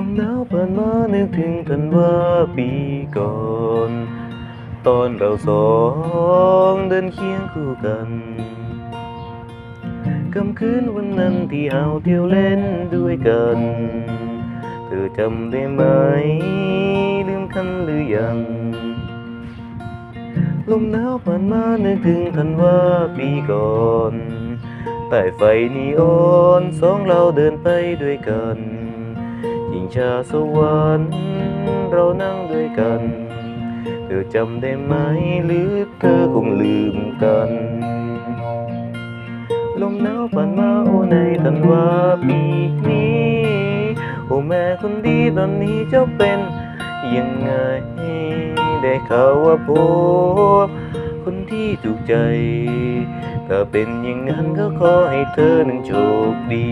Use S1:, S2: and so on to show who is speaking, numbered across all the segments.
S1: ลมหนาวผ่านมานึกถึงกันว่าปีก่อน ตอนเราสองเดินเคียงคู่กันคำคืนวันนั้นที่เอาเที่ยวเล่นด้วยกัน เธอจำได้ไหม ลืมกันหรือยัง ลมหนาวผ่านมานึกถึงทันว่าปีก่อนใต้ไฟนีออนสองเราเดินไปด้วยกัน ยิงชาสวรรค์เรานั่งด้วยกัน เธอจำได้ไหมหรือเธอคงลืมกัน ลมหนาวผ่านมาโอในทันว่าปีนี้โอแม่คนดีตอนนี้เจ้าเป็นยังไง ได้ข่าวว่าพบคนที่ถูกใจ ถ้าเป็นอย่างนั้นก็ขอให้เธอนั้นโชคดี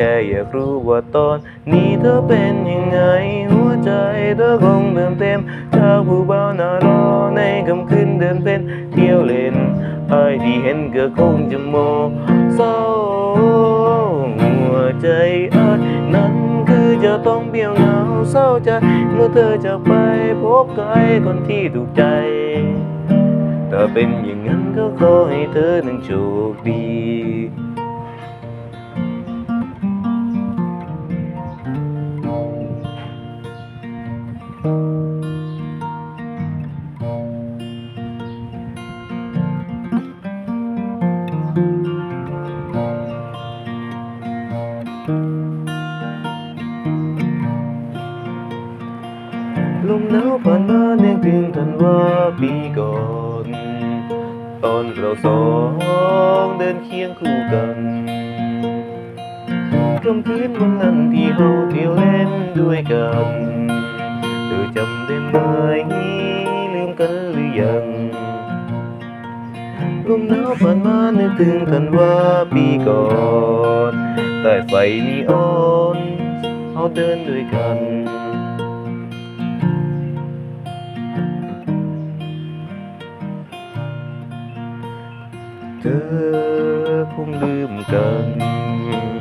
S1: แค่อยากรู้ว่าตอนนี้เธอเป็นยังไง หัวใจเธอคงเดิมเต็มจาผู้เบ่าวน่ารอในคำคืนเดินเป็นเที่ยวเล่นไอ้ที่เห็นก็คงจะโมเศร้าหัวใจไอ้นั้นคือจะต้องเบี้ยวเหงาเศร้าใจเมื่อเธอจากไปพบกับไอ้คนที่ถูกใจถ้าเป็นอย่างนั้นก็ขอให้เธอนั้นโชคดี ลมหนาวผ่านมาเนื่องถึงทันว่าปีก่อน ตอนเราสองเดินเคียงคู่กันกลมคืนวันนั้นที่เราเที่ยวเล่นด้วยกันเธอจำได้ไหมลืมกันหรือยังลมหนาวผ่านมานึกถึงทันว่าปีก่อนใต้ไฟนีออนเราเดินด้วยกัน เธอคงลืมกัน